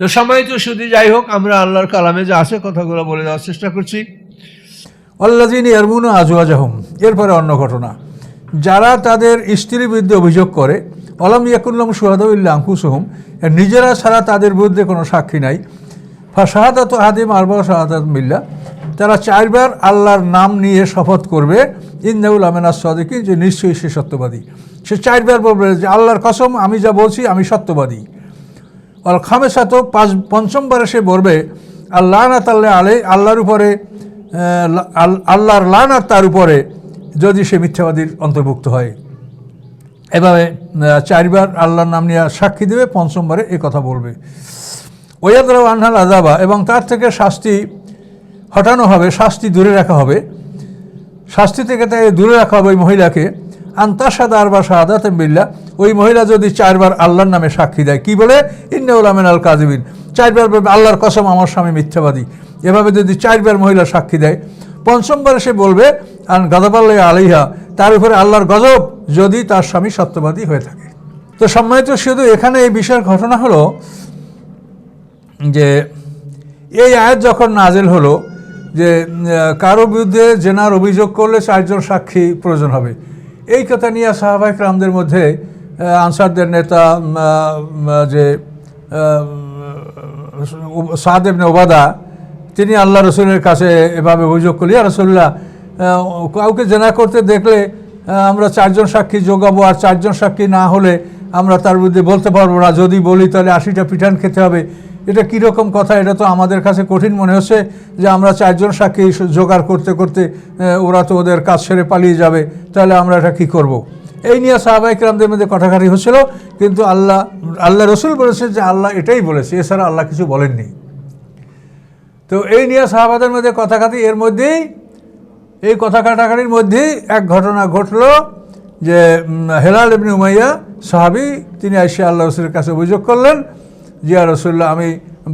তো সময় তো শুধু যাই হোক, আমরা আল্লাহর কালামে যা আছে কথাগুলো বলে দেওয়ার চেষ্টা করছি। আল্লাজিন ইয়ারমুন আজওয়াজাহম, এরপরে অন্য ঘটনা। যারা তাদের স্ত্রীর বিরুদ্ধে অভিযোগ করে অলাম ইয়াকুল্লাম সুহাদুল্লাহ আঙ্কুসহম নিজেরা ছাড়া তাদের বিরুদ্ধে কোনো সাক্ষী নাই। ফা শাহাদাত হাদিম আরবা শাহাদাত মিল্লা, তারা চারবার আল্লাহর নাম নিয়ে শপথ করবে ইন্দাউল আমেনা সদিকিন, যে নিশ্চয়ই সে সত্যবাদী। সে চারবার বলবে যে, আল্লাহর কসম, আমি যা বলছি, আমি সত্যবাদী। অল খামেসাত পাঁচ পঞ্চমবারে সে বলবে আল্লাহ না তাল্লে আলে আল্লাহর উপরে আল্লাহর লানার তার উপরে যদি সে মিথ্যাবাদীর অন্তর্ভুক্ত হয়। এভাবে চারবার আল্লাহর নাম নিয়ে সাক্ষী দেবে পঞ্চমবারে এ কথা বলবে। ওয়াদরাও আনহাল আজাবা এবং তার থেকে শাস্তি হটানো হবে, শাস্তি দূরে রাখা হবে। শাস্তি থেকে তাকে দূরে রাখা হবে ওই মহিলাকে। আন্তাসাদার বা শাহাদাত বিল্লা ওই মহিলা যদি চারবার আল্লাহর নামে সাক্ষী দেয়, কি বলে? ইন্নাউল আমিন আল কাজিবিন চারবার আল্লাহর কসম, আমার স্বামী মিথ্যাবাদী। এভাবে যদি চারবার মহিলা সাক্ষী দেয় পঞ্চমবার সে বলবে, আন গাদাবাল্লাহ আলিহা তার উপরে আল্লাহর গজব, যদি তার স্বামী সত্যবাদী হয়ে থাকে। তো সম্মানিত শুধু এখানে এই বিষয়ের ঘটনা হলো যে, এই আয়াত যখন নাজেল হলো যে কারও বিরুদ্ধে জেনার অভিযোগ করলে চারজন সাক্ষী প্রয়োজন হবে। এই কথা নিয়ে সাহাবাহিক রামদের মধ্যে আনসারদের নেতা যে ইবনে ওবাদা তিনি আল্লাহ রসুলের কাছে এভাবে অভিযোগ করলি রসুল্লাহ কাউকে জেনা করতে দেখলে আমরা চারজন সাক্ষী যোগাবো আর চারজন সাক্ষী না হলে আমরা তার বিরুদ্ধে বলতে পারব না। যদি বলি তাহলে আশিটা পিঠান খেতে হবে। এটা কীরকম কথা এটা তো আমাদের কাছে কঠিন মনে হচ্ছে যে আমরা চারজন সাক্ষী জোগাড় করতে করতে ওরা তো ওদের কাজ সেরে পালিয়ে যাবে, তাহলে আমরা এটা কী করব। এই নিয়ে সাহাবাহিক রামদের মধ্যে কথাকাটি হচ্ছিল, কিন্তু আল্লাহ আল্লাহ রসুল বলেছে যে আল্লাহ এটাই বলেছে, এছাড়া আল্লাহ কিছু বলেননি তো এই নিয়ে সাহাবাদের মধ্যে কথাকাটি, এর মধ্যেই, এই কথা কাটাকাটির মধ্যেই এক ঘটনা ঘটলো যে হেলাল ইবনে উমাইয়া সাহাবি, তিনি আইসে আল্লাহ রসুলের কাছে অভিযোগ করলেন জিয়া রসুল্লাহ আমি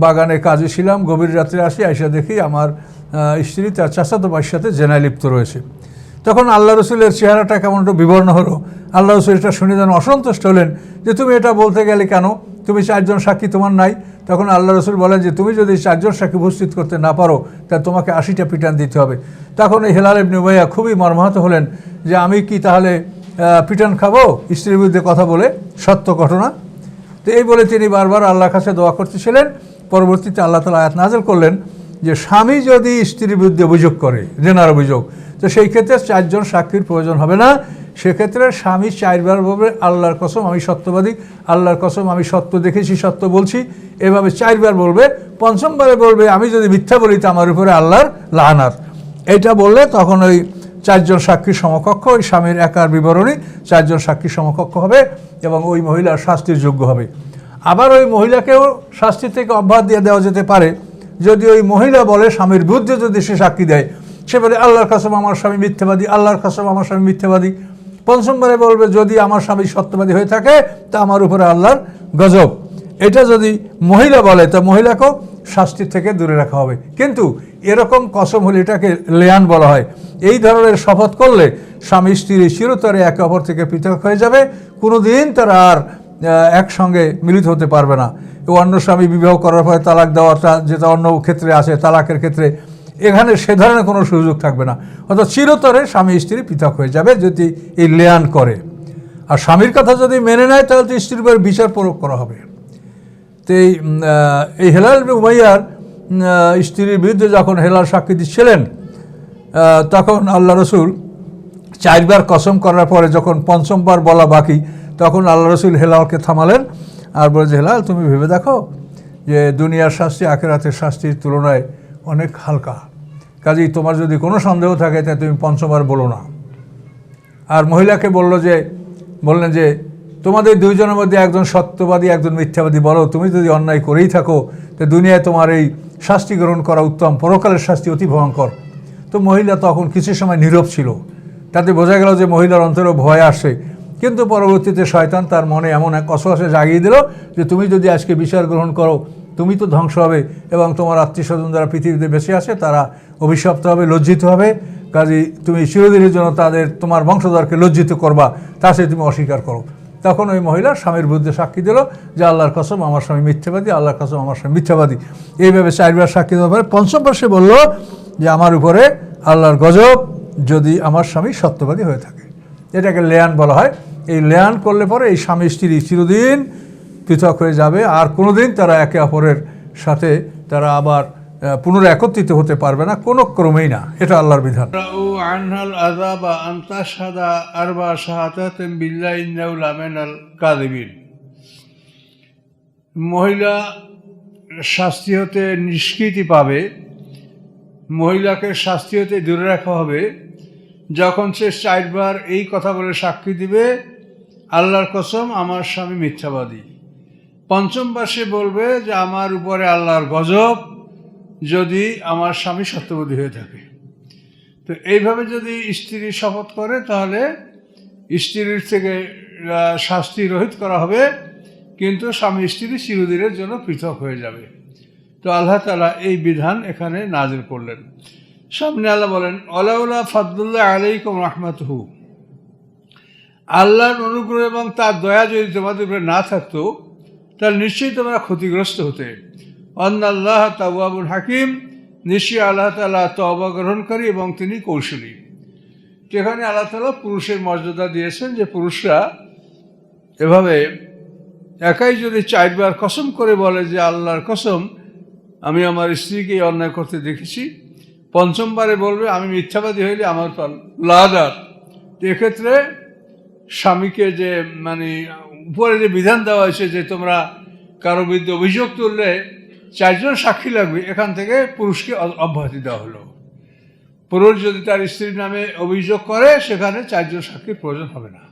বাগানে কাজে ছিলাম, গভীর রাত্রে আসি, আইসা দেখি আমার স্ত্রী তার চাচাতো ভাইয়ের সাথে জেনায় লিপ্ত রয়েছে। তখন আল্লাহ রসুলের চেহারাটা কেমন একটু বিবর্ণ হলো। আল্লাহ রসুল এটা শুনে যেন অসন্তুষ্ট হলেন যে, তুমি এটা বলতে গেলে কেন? তুমি চারজন সাক্ষী তোমার নাই? তখন আল্লাহ রসুল বলেন যে, তুমি যদি চারজন সাক্ষী উপস্থিত করতে না পারো, তা তোমাকে আশিটা পিটান দিতে হবে। তখন এই হেলাল ইবনে খুবই মর্মাহত হলেন যে, আমি কি তাহলে পিটান খাব? স্ত্রীর বিরুদ্ধে কথা বলে সত্য ঘটনা তো এই বলে তিনি বারবার আল্লাহর কাছে দোয়া করতেছিলেন। পরবর্তীতে আল্লাহ তালা আয়াত নাজল করলেন যে, স্বামী যদি স্ত্রীর বিরুদ্ধে অভিযোগ করে জেনার অভিযোগ, তো সেই ক্ষেত্রে চারজন সাক্ষীর প্রয়োজন হবে না। সেক্ষেত্রে স্বামী চারবার বলবে, আল্লাহর কসম, আমি সত্যবাদী, আল্লাহর কসম, আমি সত্য দেখেছি, সত্য বলছি। এভাবে চারবার বলবে, পঞ্চমবারে বলবে, আমি যদি মিথ্যা বলি, তো আমার উপরে আল্লাহর লাহানার এটা বললে তখন ওই চারজন সাক্ষীর সমকক্ষ, ওই স্বামীর একার বিবরণী চারজন সাক্ষীর সমকক্ষ হবে এবং ওই মহিলার শাস্তির যোগ্য হবে। আবার ওই মহিলাকেও শাস্তি থেকে অব্যাহত দিয়ে দেওয়া যেতে পারে। যদি ওই মহিলা বলে স্বামীর বিরুদ্ধে যদি সে সাক্ষী দেয়, সে বলে, আল্লাহর কাসম, আমার স্বামী মিথ্যাবাদী, আল্লাহর কাসম, আমার স্বামী মিথ্যাবাদী। পঞ্চমবারে বলবে, যদি আমার স্বামী সত্যবাদী হয়ে থাকে, তা আমার উপরে আল্লাহর গজব। এটা যদি মহিলা বলে, তা মহিলাকেও শাস্তি থেকে দূরে রাখা হবে। কিন্তু এরকম কসম হলে এটাকে লেয়ান বলা হয়। এই ধরনের শপথ করলে স্বামী, স্ত্রী চিরতরে একে অপর থেকে পৃথক হয়ে যাবে। কোনো দিন তারা আর একসঙ্গে মিলিত হতে পারবে না। অন্য স্বামী বিবাহ করার পরে তালাক দেওয়াটা যেটা অন্য ক্ষেত্রে আছে তালাকের ক্ষেত্রে, এখানে সে ধরনের কোনো সুযোগ থাকবে না। অর্থাৎ চিরতরে স্বামী, স্ত্রী পৃথক হয়ে যাবে যদি এই লেয়ান করে। আর স্বামীর কথা যদি মেনে নেয়, তাহলে তো স্ত্রীর উপর বিচার প্রয়োগ করা হবে। তো এই এই হেলাল উমাইয়ার স্ত্রীর বিরুদ্ধে যখন হেলাল সাক্ষী দিচ্ছিলেন তখন আল্লাহ রসুল চারবার কসম করার পরে যখন পঞ্চমবার বলা বাকি, তখন আল্লাহ রসুল হেলালকে থামালেন আর বলে যে, হেলাল, তুমি ভেবে দেখো যে দুনিয়ার শাস্তি আখেরাতের শাস্তির তুলনায় অনেক হালকা। কাজেই তোমার যদি কোনো সন্দেহ থাকে তা তুমি পঞ্চমবার বলো না। আর মহিলাকে বলল যে, বললেন যে তোমাদের দুইজনের মধ্যে একজন সত্যবাদী, একজন মিথ্যাবাদী। বলো, তুমি যদি অন্যায় করেই থাকো, তো দুনিয়ায় তোমার এই শাস্তি গ্রহণ করা উত্তম। পরকালের শাস্তি অতি ভয়ঙ্কর। তো মহিলা তখন কিছু সময় নীরব ছিল। তাতে বোঝা গেল যে মহিলার অন্তরে ভয় আসে। কিন্তু পরবর্তীতে শয়তান তার মনে এমন এক অসহাসে জাগিয়ে দিল যে, তুমি যদি আজকে বিচার গ্রহণ করো, তুমি তো ধ্বংস হবে এবং তোমার আত্মীয় স্বজন যারা পৃথিবীতে বেঁচে আছে, তারা অভিশপ্ত হবে, লজ্জিত হবে। কাজে তুমি চিরদিনের জন্য তাদের, তোমার বংশধরকে লজ্জিত করবা। তা সে তুমি অস্বীকার করো। তখন ওই মহিলা স্বামীর বিরুদ্ধে সাক্ষী দিল যে আল্লাহর কসম আমার স্বামী মিথ্যাবাদী, আল্লাহর কসম আমার স্বামী মিথ্যাবাদী। এইভাবে চারবার সাক্ষী দেওয়ার পরে পঞ্চমবার সে বলল যে আমার উপরে আল্লাহর গজব যদি আমার স্বামী সত্যবাদী হয়ে থাকে। এটাকে লেয়ান বলা হয়। এই লেয়ান করলে পরে এই স্বামী স্ত্রী চিরদিন পৃথক হয়ে যাবে। আর কোনোদিন তারা একে অপরের সাথে তারা আবার পুনরায় একত্রিত হতে পারবে না, কোনো ক্রমেই না। এটা আল্লাহর বিধান। মহিলা শাস্তি হতে নিষ্কৃতি পাবে, মহিলাকে শাস্তি হতে দূরে রাখা হবে। যখন সে চারবার এই কথা বলে সাক্ষী দিবে, আল্লাহর কসম, আমার স্বামী মিথ্যাবাদী। পঞ্চমবার সে বলবে যে, আমার উপরে আল্লাহর গজব যদি আমার স্বামী সত্যবাদী হয়ে থাকে। তো এইভাবে যদি স্ত্রী শপথ করে, তাহলে স্ত্রীর থেকে শাস্তি রহিত করা হবে, কিন্তু স্বামী স্ত্রী চিরদিনের জন্য পৃথক হয়ে যাবে। তো আল্লাহ তালা এই বিধান এখানে নাজিল করলেন। সামনে আল্লাহ বলেন অলাউলা ফাদুল্লাহ আলাইকুম রহমাতহু। আল্লাহর অনুগ্রহ এবং তার দয়া যদি তোমাদের উপরে না থাকতো, তাহলে নিশ্চয়ই তোমরা ক্ষতিগ্রস্ত হতে। আল্লাহ তাবুল হাকিম, নিশ্চয়ই আল্লাহ তালা তবা গ্রহণকারী এবং তিনি কৌশলী। যেখানে আল্লাহ তালা পুরুষের মর্যাদা দিয়েছেন যে পুরুষরা এভাবে একাই যদি চারবার কসম করে বলে যে আল্লাহর কসম, আমি আমার স্ত্রীকে অন্যায় করতে দেখেছি, পঞ্চমবারে বলবে, আমি মিথ্যাবাদী হইলে আমার লাদার এক্ষেত্রে স্বামীকে যে মানে উপরে যে বিধান দেওয়া হয়েছে যে তোমরা কারও বিরুদ্ধে অভিযোগ তুললে চারজন সাক্ষী লাগবে, এখান থেকে পুরুষকে অব্যাহতি দেওয়া হলো। পুরুষ যদি তার স্ত্রীর নামে অভিযোগ করে, সেখানে চারজন সাক্ষীর প্রয়োজন হবে না।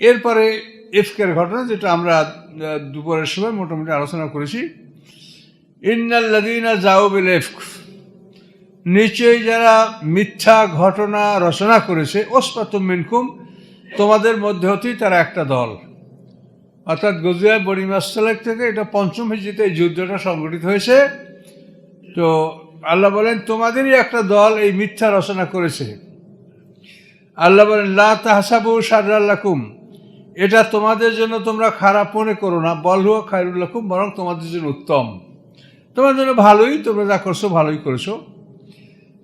এরপরে এফকের ঘটনা, যেটা আমরা দুপুরের সময় মোটামুটি আলোচনা করেছি। ইন্নাল্লাদিনা জাউবিল এফক। নিশ্চয়ই যারা মিথ্যা ঘটনা রচনা করেছে ওসপাতুম মিনকুম, তোমাদের মধ্যে হতেই তারা একটা দল। অর্থাৎ গজিয়া বনিমাসালেক থেকে এটা পঞ্চম হিজিতে এই যুদ্ধটা সংগঠিত হয়েছে। তো আল্লাহ বলেন, তোমাদেরই একটা দল এই মিথ্যা রচনা করেছে। আল্লাহ বলেন, লা তাহসাবু সার্রাল্লাকুম এটা তোমাদের জন্য তোমরা খারাপ মনে করো না। বল বলহুয়া খায়রুল্লাকুম বরং তোমাদের জন্য উত্তম। তোমার জন্য ভালোই, তোমরা যা করছ ভালোই করেছ।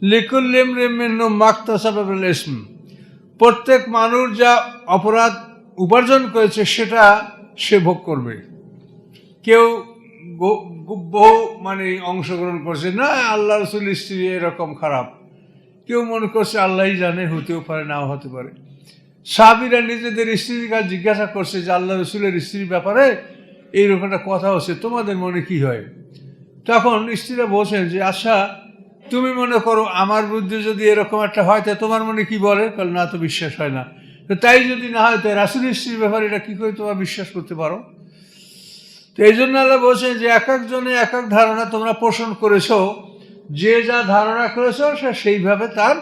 লিকুল্লিম রিমিন্ন মাক্তাসাবাবুল ইসম। প্রত্যেক মানুষ যা অপরাধ উপার্জন করেছে, সেটা সে ভোগ করবে। কেউ বহু মানে অংশগ্রহণ করছে, না, আল্লাহ রসুল স্ত্রী এরকম খারাপ। কেউ মনে করছে আল্লাহই জানে, হতেও পারে, নাও হতে পারে। সাহাবিরা নিজেদের স্ত্রীর কাছে জিজ্ঞাসা করছে যে, আল্লাহ রসুলের স্ত্রীর ব্যাপারে এইরকম একটা কথা হচ্ছে, তোমাদের মনে কি হয়? তখন স্ত্রীরা বলছেন যে আচ্ছা তুমি মনে করো আমার বুদ্ধি যদি এরকম একটা হয়, তা তোমার মনে কি বলে? কাল না, তো বিশ্বাস হয় না। তো তাই যদি না হয় তাই রাসুল স্ত্রীর ব্যাপারে এটা কী করে তোমরা বিশ্বাস করতে পারো? তো এই জন্য আল্লাহ বলছেন যে এক একজনে এক এক ধারণা তোমরা পোষণ করেছ, যে যা ধারণা করেছ সে সেইভাবে তার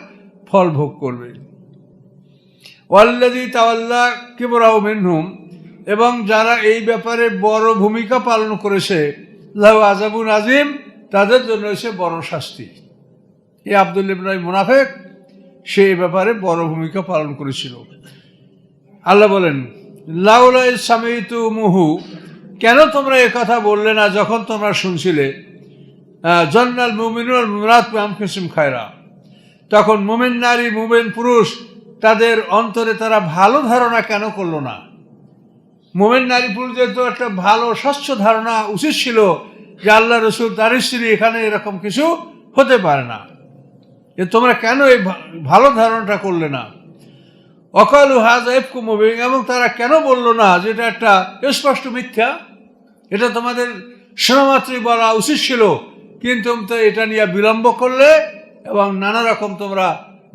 ফল ভোগ করবে। ওয়াল্লাদি তাওয়াল্লা কিবরাও মিনহুম, এবং যারা এই ব্যাপারে বড় ভূমিকা পালন করেছে, লাহু আজাবুন আজিম তাদের জন্য এসে বড় শাস্তি। এই আব্দুল ইবনাই মুনাফেক, সে ব্যাপারে বড় ভূমিকা পালন করেছিল। আল্লাহ বলেন লাউলাই সামিতু মুহু, কেন তোমরা কথা বললে না যখন তোমরা শুনছিলে? জন্নাল মুমিনুল মুরাদ কিসিম খায়রা। তখন মুমিন নারী, মুমিন পুরুষ, তাদের অন্তরে তারা ভালো ধারণা কেন করল না? মোমেন নারী পুরুষদের তো একটা ভালো, স্বচ্ছ ধারণা উচিত ছিল যে আল্লাহ রসুল তার স্ত্রী এখানে এরকম কিছু হতে পারে না। তোমরা কেন এই ভালো ধারণাটা করলে না? অকালু হাজ এফকু মুভিং এবং তারা কেন বলল না যে এটা একটা স্পষ্ট মিথ্যা? এটা তোমাদের শোনামাত্রই বলা উচিত ছিল, কিন্তু তো এটা নিয়ে বিলম্ব করলে এবং নানা রকম তোমরা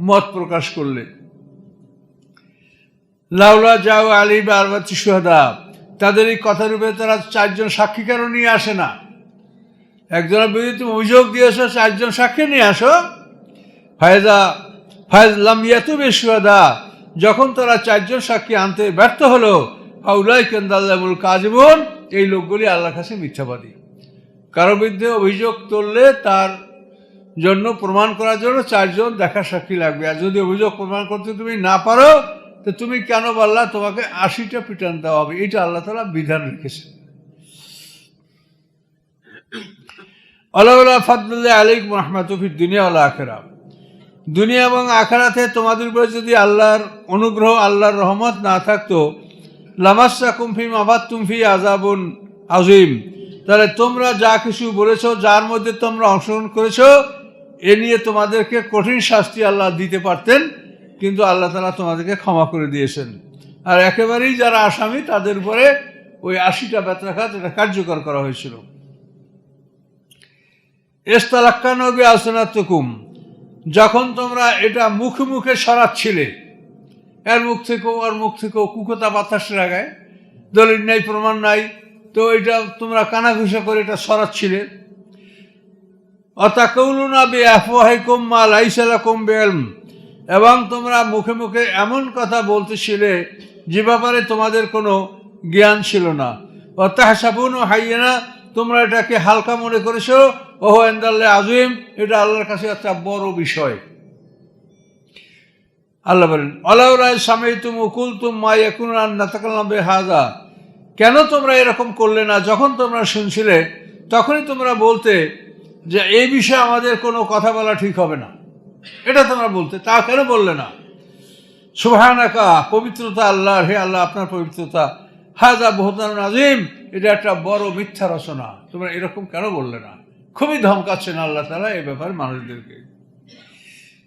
মত প্রকাশ করলে। লাউলা যাও আলী বা আরবাতি সুহাদা তাদের এই কথার উপরে তারা চারজন সাক্ষী কেন নিয়ে আসে না? একজনের বিরুদ্ধে তুমি অভিযোগ দিয়েছ, চারজন সাক্ষী নিয়ে আসো। ফায়দা ফায়জ লামিয়াতু সুহাদা যখন তারা চারজন সাক্ষী আনতে ব্যর্থ হলো ফাউলাই কেন্দাল্লামুল কাজীবন, এই লোকগুলি আল্লাহর কাছে মিথ্যাবাদী। কারও বিরুদ্ধে অভিযোগ তুললে তার জন্য প্রমাণ করার জন্য চারজন দেখা সাক্ষী লাগবে। আর যদি অভিযোগ প্রমাণ করতে তুমি না পারো, তো তুমি কেন বললা, তোমাকে আশিটা পিটান দেওয়া হবে। এটা আল্লাহ তালা বিধান রেখেছে। আল্লাহ ফাদুল্লাহ আলিক রহমাতফির দুনিয়া আল্লাহ আখেরা দুনিয়া এবং আখেরাতে তোমাদের উপরে যদি আল্লাহর অনুগ্রহ, আল্লাহর রহমত না থাকতো লামাসা কুমফি মাবাদ তুমফি আজাবুন আজিম তাহলে তোমরা যা কিছু বলেছ, যার মধ্যে তোমরা অংশগ্রহণ করেছ, এ নিয়ে তোমাদেরকে কঠিন শাস্তি আল্লাহ দিতে পারতেন, কিন্তু আল্লাহ তালা তোমাদেরকে ক্ষমা করে দিয়েছেন। আর একেবারেই যারা আসামি, তাদের উপরে ওই আশিটা বেত্রাঘাত এটা কার্যকর করা হয়েছিল। এস্তালাক্কানবী আসনাতুকুম যখন তোমরা এটা মুখে মুখে সরাচ্ছিলে, এর মুখ থেকেও ওর মুখ থেকেও কুকতা বাতাস লাগায়। দলিল নাই, প্রমাণ নাই। তো এটা তোমরা কানাঘুষা করে এটা সরাচ্ছিলে। অতাকৌলুনা বে আফওয়াহিকুম মা লাইসালাকুম বেলম এবং তোমরা মুখে মুখে এমন কথা বলতেছিলে যে ব্যাপারে তোমাদের কোনো জ্ঞান ছিল না। অত্যাহাসাপুন হাইয়েনা তোমরা এটাকে হালকা মনে করেছ? ওহো, এন্দাল্লে আজুইম এটা আল্লাহর কাছে একটা বড় বিষয়। আল্লাহ বলেন অলাউরায় স্বামী তুমি উকুল তুম মা এখন নাতাকাল্লাম হাজা কেন তোমরা এরকম করলে না? যখন তোমরা শুনছিলে, তখনই তোমরা বলতে যে এই বিষয়ে আমাদের কোনো কথা বলা ঠিক হবে না। এটা তোমরা বলতে, তা কেন বললে না? সুবহানাকা, পবিত্রতা আল্লাহ হে আল্লাহ, আপনার পবিত্রতা। হাজা বহুদান আজিম এটা একটা বড় মিথ্যা রচনা। তোমরা এরকম কেন বললে না? খুবই ধমকাচ্ছেন আল্লাহ তালা এই ব্যাপারে মানুষদেরকে।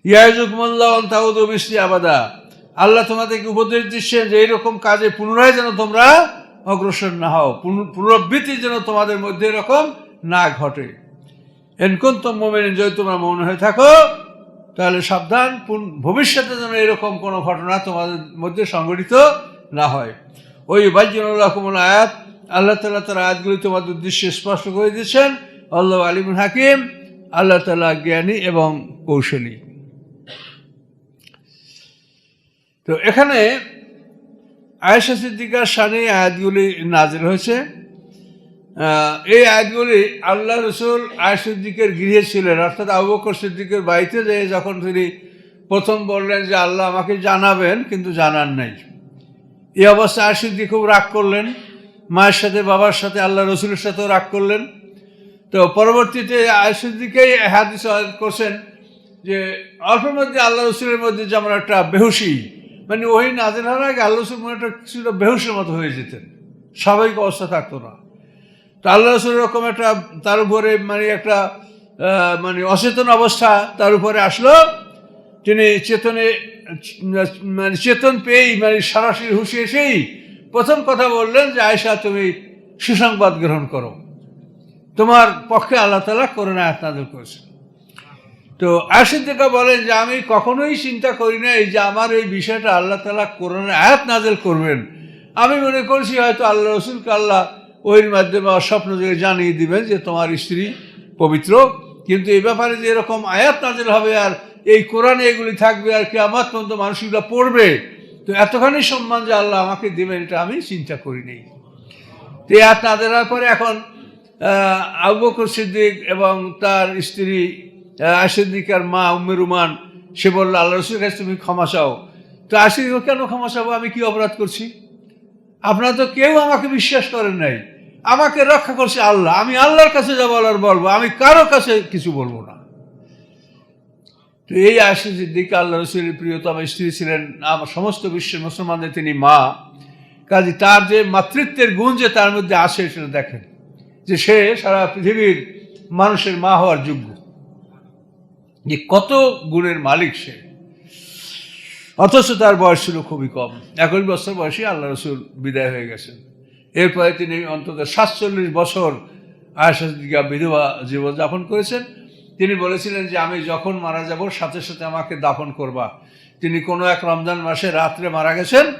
ইয়াজুক মোল্লা অন্তাউদ মিষ্টি আবাদা। আল্লাহ তোমাদেরকে উপদেশ দিচ্ছেন যে এইরকম কাজে পুনরায় যেন তোমরা অগ্রসর না হও, পুন- পুনরাবৃত্তি যেন তোমাদের মধ্যে এরকম না ঘটে। এনকন্তম মোমেন যদি তোমরা মনে হয়ে থাকো, তাহলে সাবধান ভবিষ্যতে যেন এরকম কোনো ঘটনা তোমাদের মধ্যে সংঘটিত না হয়। ওই বাইজুল আয়াত আল্লাহ তালা তার আয়াতগুলি তোমাদের উদ্দেশ্যে স্পষ্ট করে দিয়েছেন। আল্লাহ আলিমুল হাকিম, আল্লাহ তালা জ্ঞানী এবং কৌশলী। তো এখানে আয়েশা সিদ্দিকার সানে আয়াতগুলি নাজিল হয়েছে। এই আয়াতগুলি আল্লাহ রসুল আয়েশা সিদ্দিকের গৃহে ছিলেন। অর্থাৎ আবু বকর সিদ্দিকের বাড়িতে যে যখন তিনি প্রথম বললেন যে, আল্লাহ আমাকে জানাবেন, কিন্তু জানান নাই। এই অবস্থায় আয়েশা সিদ্দিক খুব রাগ করলেন। মায়ের সাথে, বাবার সাথে আল্লাহ রসুলের সাথেও রাগ করলেন। তো পরবর্তীতে আয়েশা সিদ্দিকেই হাদিস করছেন যে, অল্পের মধ্যে আল্লাহ রসুলের মধ্যে যেমন একটা বেহুসি মানে ওই নাজের হওয়ার আগে আল্লাহ রসুল মনে একটা কিছুটা বেহুসের মতো হয়ে যেতেন। স্বাভাবিক অবস্থা থাকতো না। তো আল্লাহ রসুল এরকম একটা, তার উপরে মানে একটা মানে অচেতন অবস্থা তার উপরে আসলো। তিনি চেতনে মানে চেতন পেয়েই মানে সরাসরি হুশে এসেই প্রথম কথা বললেন যে আয়সা তুমি সুসংবাদ গ্রহণ করো। তোমার পক্ষে আল্লাহ তালা করোনা আয়াত নাযিল করেছেন। তো আশিদ্দিকা বলেন যে, আমি কখনোই চিন্তা করি নাই যে, আমার এই বিষয়টা আল্লাহ তালা করোনা আয়াত নাজেল করবেন। আমি মনে করছি হয়তো আল্লাহ রসুলকে আল্লাহ ওইর মাধ্যমে স্বপ্ন থেকে জানিয়ে দিবেন যে, তোমার স্ত্রী পবিত্র। কিন্তু এই ব্যাপারে যে এরকম আয়াত নাজেল হবে আর এই কোরআনে এগুলি থাকবে আর কি আমার পর্যন্ত মানুষগুলো পড়বে তো এতখানি সম্মান যে আল্লাহ আমাকে দিবেন এটা আমি চিন্তা করি নেই। তো দেওয়ার পরে এখন আবু বকর সিদ্দিক এবং তার স্ত্রী আহ, সিদ্দিকার মা উম্মে রুমান সে বলল আল্লাহ রসুলের কাছে তুমি ক্ষমা চাও। তো আশিক কেন ক্ষমা চাবো? আমি কি অপরাধ করছি? আপনারা তো কেউ আমাকে বিশ্বাস করেন নাই। আমাকে রক্ষা করছে আল্লাহ। আমি আল্লাহর কাছে যাব আর বলব। আমি কারও কাছে কিছু বলব না। তো এই আশিস দিকে আল্লাহ রসুলের প্রিয়তম স্ত্রী ছিলেন সমস্ত বিশ্বের মুসলমানদের তিনি মা। কাজে তার যে মাতৃত্বের গুণ যে তার মধ্যে আসে সেটা দেখেন, যে সে সারা পৃথিবীর মানুষের মা হওয়ার যোগ্য। যে কত গুণের মালিক সে। অথচ তার বয়স ছিল খুবই কম। একুশ বছর বয়সে আল্লাহ রসুল বিদায় হয়ে গেছেন। এরপরে তিনি অন্তত সাতচল্লিশ বছর আয়সা বিধবা জীবনযাপন করেছেন। তিনি বলেছিলেন যে, আমি যখন মারা যাব, সাথে সাথে আমাকে দাফন করবা। তিনি কোনো এক রমজান মাসে রাত্রে মারা গেছেন,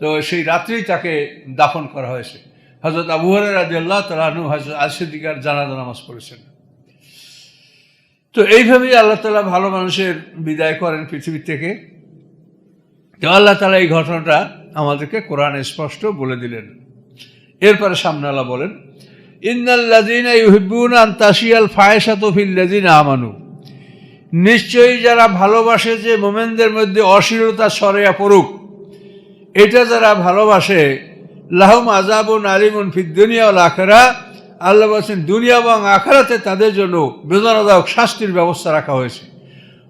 তো সেই রাত্রেই তাকে দাফন করা হয়েছে। হজরত আবু রাজি আল্লাহ তালু হজরত আশিদিকার জানাজা নামাজ পড়েছেন। তো এইভাবেই আল্লাহ তালা ভালো মানুষের বিদায় করেন পৃথিবী থেকে। তো আল্লাহ তালা এই ঘটনাটা আমাদেরকে কোরআনে স্পষ্ট বলে দিলেন। এরপরে সামনে আল্লাহ বলেন আমানু। নিশ্চয়ই যারা ভালোবাসে যে মোমেনদের মধ্যে অশ্লীলতা সরেয়া পড়ুক, এটা যারা ভালোবাসে, লাহম আজাবুন আলিমুন দুনিয়া ও আখেরা। আল্লাহ বলছেন, দুনিয়া এবং আখেরাতে তাদের জন্য বেদনাদায়ক শাস্তির ব্যবস্থা রাখা হয়েছে।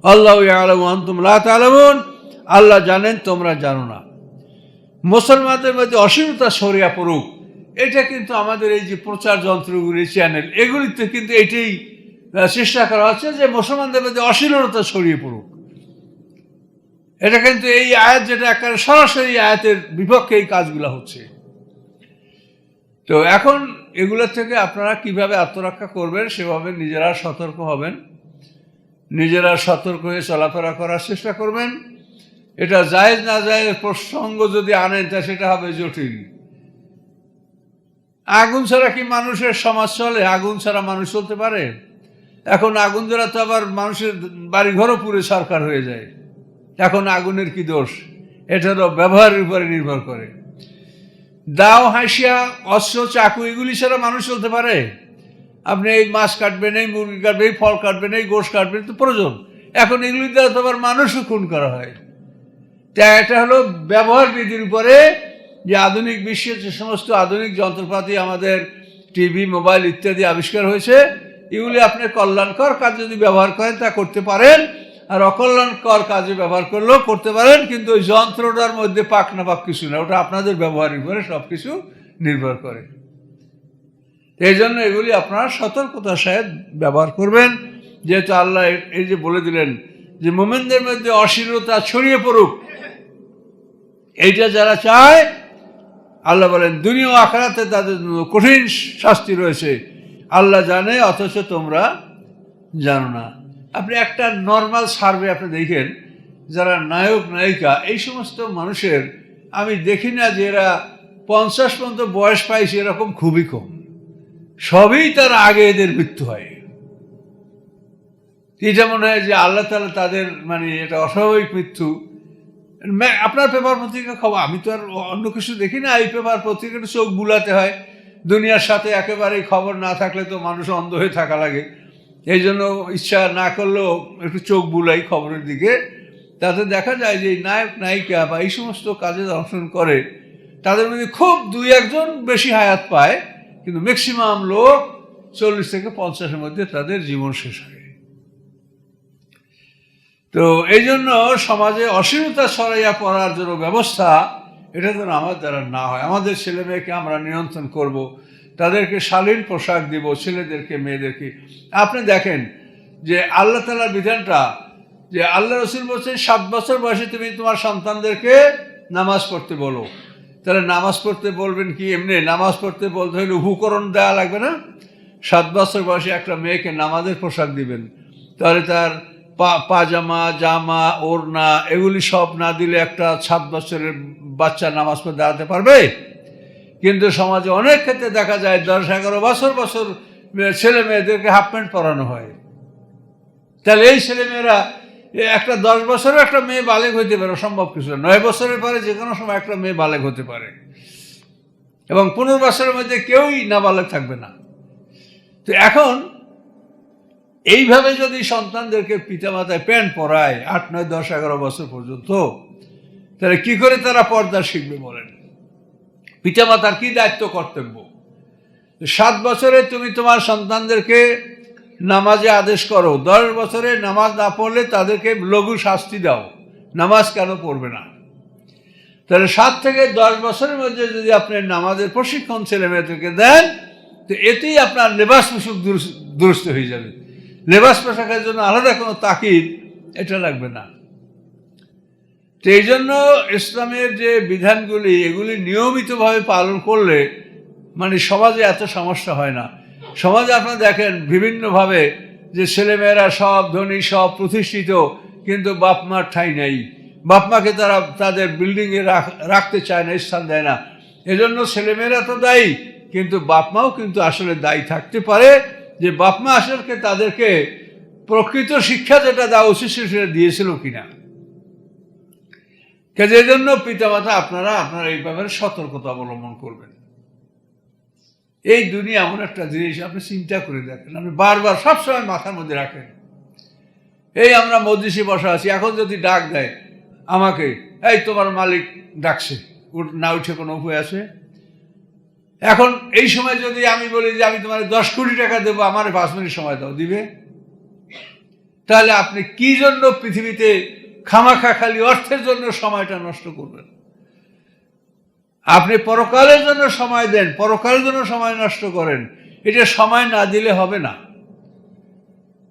আল্লাহ আলম আন্তুম লা তালামুন আল্লাহ জানেন, তোমরা জানো না। মুসলমানদের মধ্যে অশ্লীলতা সরিয়া পড়ুক এটা কিন্তু আমাদের এই যে প্রচার যন্ত্রগুলি চ্যানেল এগুলিতে কিন্তু এটাই চেষ্টা করা হচ্ছে যে মুসলমানদের মধ্যে অশ্লীলতা ছড়িয়ে পড়ুক। এটা কিন্তু এই আয়াত যেটা একেবারে সরাসরি আয়াতের বিপক্ষে এই কাজগুলো হচ্ছে। তো এখন এগুলোর থেকে আপনারা কীভাবে আত্মরক্ষা করবেন সেভাবে নিজেরা সতর্ক হবেন। নিজেরা সতর্ক হয়ে চলাফেরা করার চেষ্টা করবেন। এটা জায়েজ না জায়েজ প্রসঙ্গ যদি আনেন তা সেটা হবে জটিল। আগুন ছাড়া কি মানুষের সমাজ চলে? আগুন ছাড়া মানুষ চলতে পারে? এখন আগুন ছাড়া তো আবার মানুষের বাড়ি ঘরও পুরে সরকার হয়ে যায়। এখন আগুনের কি দোষ? এটা এটারও ব্যবহারের উপরে নির্ভর করে। দাও, হাসিয়া, অস্ত্র, চাকু, এগুলি ছাড়া মানুষ চলতে পারে? আপনি এই মাছ কাটবেন, এই মুরগি কাটবেন, এই ফল কাটবেন, এই গোশ কাটবেন, তো প্রয়োজন। এখন এগুলি দ্বারা তো আবার মানুষও খুন করা হয়। তা এটা হলো ব্যবহার বিধির উপরে যে আধুনিক বিশ্বের যে সমস্ত আধুনিক যন্ত্রপাতি আমাদের টিভি, মোবাইল ইত্যাদি আবিষ্কার হয়েছে, এগুলি আপনি কল্যাণকর কাজ যদি ব্যবহার করেন তা করতে পারেন। আর অকল্যাণকর কাজে ব্যবহার করলেও করতে পারেন, কিন্তু ওই যন্ত্রটার মধ্যে পাক না পাক কিছু না, ওটা আপনাদের ব্যবহারের উপরে সব কিছু নির্ভর করে। এই জন্য এগুলি আপনারা সতর্কতার সাথে ব্যবহার করবেন। যেহেতু আল্লাহ এই যে বলে দিলেন যে মোমেনদের মধ্যে অশ্লীলতা ছড়িয়ে পড়ুক, এইটা যারা চায় আল্লাহ বলেন, দুনিয়া আখড়াতে তাদের কঠিন শাস্তি রয়েছে। আল্লাহ জানে, অথচ তোমরা জানো না। আপনি একটা নর্মাল সার্ভে আপনি দেখেন, যারা নায়ক, নায়িকা, এই সমস্ত মানুষের, আমি দেখি না যে এরা পঞ্চাশ পর্যন্ত বয়স পাইছে, এরকম খুবই কম। সবই তার আগে এদের মৃত্যু হয়। এটা মনে হয় যে আল্লাহ তালা তাদের মানে এটা অস্বাভাবিক মৃত্যু। আপনার পেপার পত্রিকা খবর, আমি তো আর অন্য কিছু দেখি না, এই পেপার পত্রিকাটা চোখ বুলাতে হয়। দুনিয়ার সাথে একেবারেই খবর না থাকলে তো মানুষ অন্ধ হয়ে থাকা লাগে। এই জন্য ইচ্ছা না করলেও একটু চোখ বুলাই খবরের দিকে। তাতে দেখা যায় যে নায়ক, নায়িকা বা এই সমস্ত কাজে অংশগ্রহণ করে, তাদের মধ্যে খুব দুই একজন বেশি হায়াত পায়, কিন্তু ম্যাক্সিমাম লোক চল্লিশ থেকে পঞ্চাশের মধ্যে তাদের জীবন শেষ হয়। তো এই জন্য সমাজে অশ্লীলতা ছড়াইয়া পড়ার জন্য ব্যবস্থা, এটা যেন আমার দ্বারা না হয়। আমাদের ছেলে মেয়েকে আমরা নিয়ন্ত্রণ করব, তাদেরকে শালীন পোশাক দিব, ছেলেদেরকে, মেয়েদেরকে। আপনি দেখেন যে আল্লাহ তালার বিধানটা যে আল্লাহ রসুল বলছেন, সাত বছর বয়সে তুমি তোমার সন্তানদেরকে নামাজ পড়তে বলো। তাহলে নামাজ পড়তে বলবেন কি এমনি? নামাজ পড়তে বলতে হলে উপকরণ দেওয়া লাগবে না? সাত বছর বয়সে একটা মেয়েকে নামাজের পোশাক দিবেন, তাহলে তার পাজামা, জামা, ওড়না, এগুলি সব না দিলে একটা সাত বছরের বাচ্চা নামাজ পড়ে দাঁড়াতে পারবে? কিন্তু সমাজে অনেক ক্ষেত্রে দেখা যায় দশ, এগারো বছর বছর ছেলে মেয়েদেরকে হাফ প্যান্ট পরানো হয়। তাহলে এই ছেলে মেয়েরা, এ একটা দশ বছরের একটা মেয়ে বালেক হইতে পারে, সম্ভব কিছু নয় বছরের পরে যে কোনো সময় একটা মেয়ে বালেক হতে পারে। এবং পনেরো বছরের মধ্যে কেউই না বালেক থাকবে না। তো এখন এইভাবে যদি সন্তানদেরকে পিতামাতায় প্যান্ট পরায় আট, নয়, দশ, এগারো বছর পর্যন্ত, তাহলে কি করে তারা পর্দা শিখবে বলেন? পিতামাতার কি দায়িত্ব কর্তব্য? সাত বছরে তুমি তোমার সন্তানদেরকে নামাজে আদেশ করো, দশ বছরে নামাজ না পড়লে তাদেরকে লঘু শাস্তি দাও, নামাজ কেন পড়বে না? তাহলে সাত থেকে দশ বছরের মধ্যে যদি আপনি নামাজের প্রশিক্ষণ ছেলে মেয়েদেরকে দেন, তো এতেই আপনার লেবাস পোশাক দুরুস- দুরস্ত হয়ে যাবে। লেবাস পোশাকের জন্য আলাদা কোনো তাকিদ এটা লাগবে না। তো এই জন্য ইসলামের যে বিধানগুলি, এগুলি নিয়মিতভাবে পালন করলে মানে সমাজে এত সমস্যা হয় না। সমাজে আপনারা দেখেন বিভিন্নভাবে যে ছেলেমেয়েরা সব ধনী, সব প্রতিষ্ঠিত, কিন্তু বাপ মার ঠাঁই নেই। বাপ মাকে তারা তাদের বিল্ডিংয়ে রাখতে চায় না, স্থান দেয় না। এজন্য ছেলেমেয়েরা তো দায়ী, কিন্তু বাপ মাও কিন্তু আসলে দায়ী থাকতে পারে। যে বাপ মা আসলে তাদেরকে প্রকৃত শিক্ষা যেটা দেওয়া উচিত সেটা দিয়েছিল কিনা। কাজে জন্য পিতামাতা আপনারা আপনারা এই ব্যাপারে সতর্কতা অবলম্বন করবেন। এই দুনিয়া এমন একটা জিনিস, আপনি চিন্তা করে দেখেন, আপনি বারবার সবসময় মাথার মধ্যে রাখেন। এই আমরা মজলিসে বসা আছি, এখন যদি ডাক দেয় আমাকে, এই তোমার মালিক ডাকছে না উঠে কোনো উপায় আছে? এখন এই সময় যদি আমি বলি যে আমি তোমার দশ কোটি টাকা দেবো, আমার পাঁচ মিনিট সময় দাও, দিবে? তাহলে আপনি কি জন্য পৃথিবীতে খামাখা খালি অর্থের জন্য সময়টা নষ্ট করবেন? আপনি পরকালের জন্য সময় দেন, পরকালের জন্য সময় নষ্ট করেন। এটা সময় না দিলে হবে না।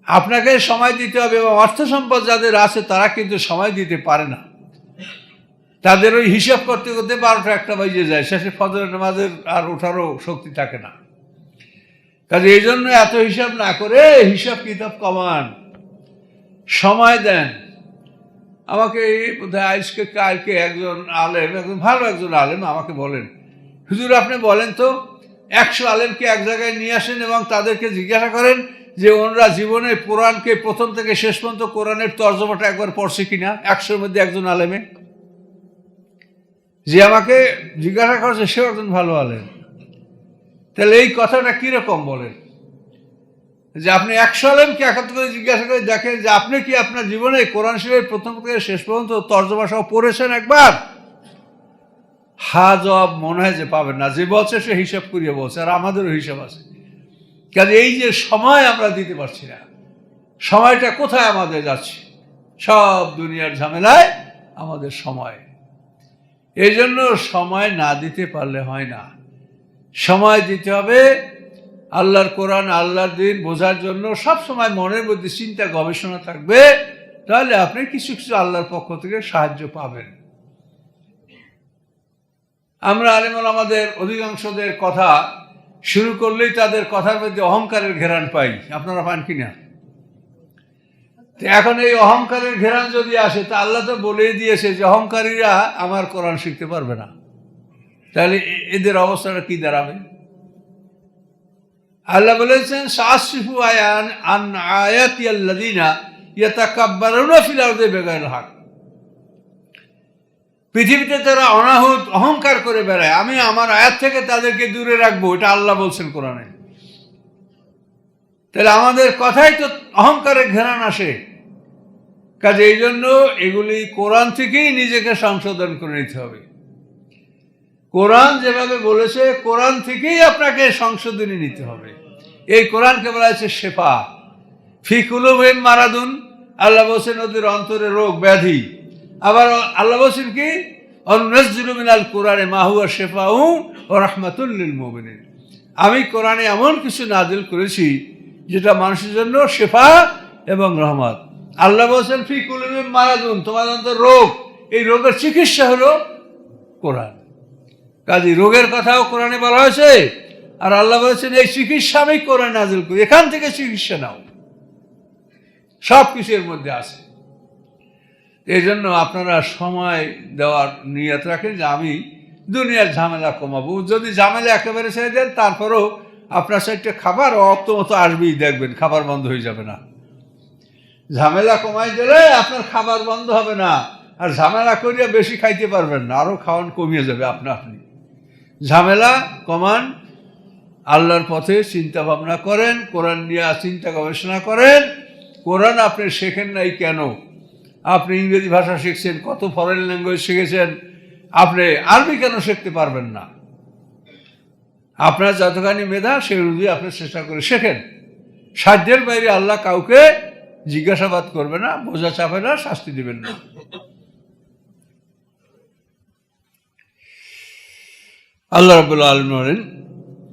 আপনাকে সময় দিতে হবে এবং অর্থ সম্পদ যাদের আছে, তারা কিন্তু সময় দিতে পারে না। তাদের ওই হিসাব করতে করতে বারোটা একটা বাজে যায়। শেষে ফজরের নামাজের আর ওঠারও শক্তি থাকে না। কাজে এই জন্য এত হিসাব না করে হিসাব কিতাব কমান। সময় দেন। আমাকে এই আজকে কালকে একজন আলেম, একজন ভালো একজন আলেম আমাকে বলেন, হুজুর, আপনি বলেন তো, একশো আলেমকে এক জায়গায় নিয়ে আসেন এবং তাদেরকে জিজ্ঞাসা করেন যে ওনারা জীবনে কোরআনকে প্রথম থেকে শেষ পর্যন্ত কোরআনের তর্জমাটা একবার পড়ছে কিনা? একশোর মধ্যে একজন আলেমে। যে আমাকে জিজ্ঞাসা করছে, সেও একজন ভালো আলেম। তাহলে এই কথাটা কীরকম বলেন? যে আপনি একশো আলেমকে একাত্র করে জিজ্ঞাসা করে দেখেন যে আপনি কি আপনার জীবনে কোরআন শরীফের প্রথম থেকে শেষ পর্যন্ত তর্জমা সহ পড়েছেন একবার? হা জবাব মনে হয় যে পাবেন না। যে বলছে সে হিসাব করিয়ে বলছে, আর আমাদেরও হিসাব আছে। কাজে এই যে সময় আমরা দিতে পারছি না, সময়টা কোথায় আমাদের যাচ্ছে? সব দুনিয়ার ঝামেলায় আমাদের সময়। এই জন্য সময় না দিতে পারলে হয় না। সময় দিতে হবে আল্লাহর কোরআন, আল্লাহর দিন বোঝার জন্য। সব সময় মনের মধ্যে চিন্তা, গবেষণা থাকবে। তাহলে আপনি কিছু কিছু আল্লাহর পক্ষ থেকে সাহায্য পাবেন। আমরা আলিমুল আমাদের অধিকাংশদের কথা শুরু করলেই তাদের কথার মধ্যে অহংকারের ঘেরান পাই। আপনারা পান কিনা? এখন এই অহংকারের ঘেরান যদি আসে, তা আল্লাহ তো বলেই দিয়েছে যে অহংকারীরা আমার কোরআন শিখতে পারবে না। তাহলে এদের অবস্থাটা কি দাঁড়াবে? আল্লাহ বলেছেন সাসিফু আয়ান আন আয়াতি আল্লাদিনা ইয়াতাকাব্বারুনা ফিল আরদি বেগাইল হক। পৃথিবীতে তারা অনাহুত, অহংকার করে বেড়ায়। আমি আমার আয়াত থেকে তাদেরকে দূরে রাখব, এটা আল্লাহ বলছেন কোরআনে। তাহলে আমাদের কথাই তো অহংকারের ঘেরান আসে কাজে এই জন্য এগুলি কোরআন থেকেই নিজেকে সংশোধন করে নিতে হবে। কোরআন যেভাবে বলেছে, কোরআন থেকেই আপনাকে সংশোধনী নিতে হবে। এই কোরআনকে বলা হয়েছে শেফা। ফিকুলুম মারাদুন, আল্লাহ বলছেন ওদের অন্তরে রোগ, ব্যাধি। আবার আল্লাহ বলছেন কি? মিনাল কোরআনে মাহুয়া শেফা ও রহমাতুল্লিল মোমিনিন। আমি কোরআনে এমন কিছু নাজিল করেছি যেটা মানুষের জন্য শেফা এবং রহমত। আল্লাহ বলছেন, ফি কুলুমিম মারাদুন তোমার অন্তর রোগ। এই রোগের চিকিৎসা হলো কোরআন। কাজী রোগের কথাও কোরআনে বলা হয়েছে। আর আল্লাহ বলেছেন, এই চিকিৎসা আমি কোরআন নাজিল করি। এখান থেকে চিকিৎসা নাও। সব কিছুর মধ্যে আছে। এই জন্য আপনারা সময় দেওয়ার নিয়ত রাখেন যে আমি দুনিয়ার ঝামেলা কমাবো। যদি ঝামেলা একেবারে ছেড়ে দেন, তারপরেও আপনার সাইডটা খাবার অত মতো আসবেই, দেখবেন খাবার বন্ধ হয়ে যাবে না। ঝামেলা কমাই দিলে আপনার খাবার বন্ধ হবে না। আর ঝামেলা করিয়া বেশি খাইতে পারবেন না আরও খাওয়ান কমিয়ে যাবে আপনা আপনি। ঝামেলা কমান, আল্লাহর পথে চিন্তা ভাবনা করেন, কোরআন নিয়ে চিন্তা গবেষণা করেন। কোরআন আপনি শেখেন নাই কেন? আপনি ইংরেজি ভাষা শিখছেন, কত ফরেন ল্যাঙ্গুয়েজ শিখেছেন, আপনি আরবি কেন শিখতে পারবেন না? আপনার যতখানি মেধা সেই অনুযায়ী আপনি চেষ্টা করে শেখেন। সাধ্যের বাইরে আল্লাহ কাউকে জিজ্ঞাসাবাদ করবে না, বোঝা চাপে না, শাস্তি দেবেন না। আল্লাহ রবুল্লা আলম বলেন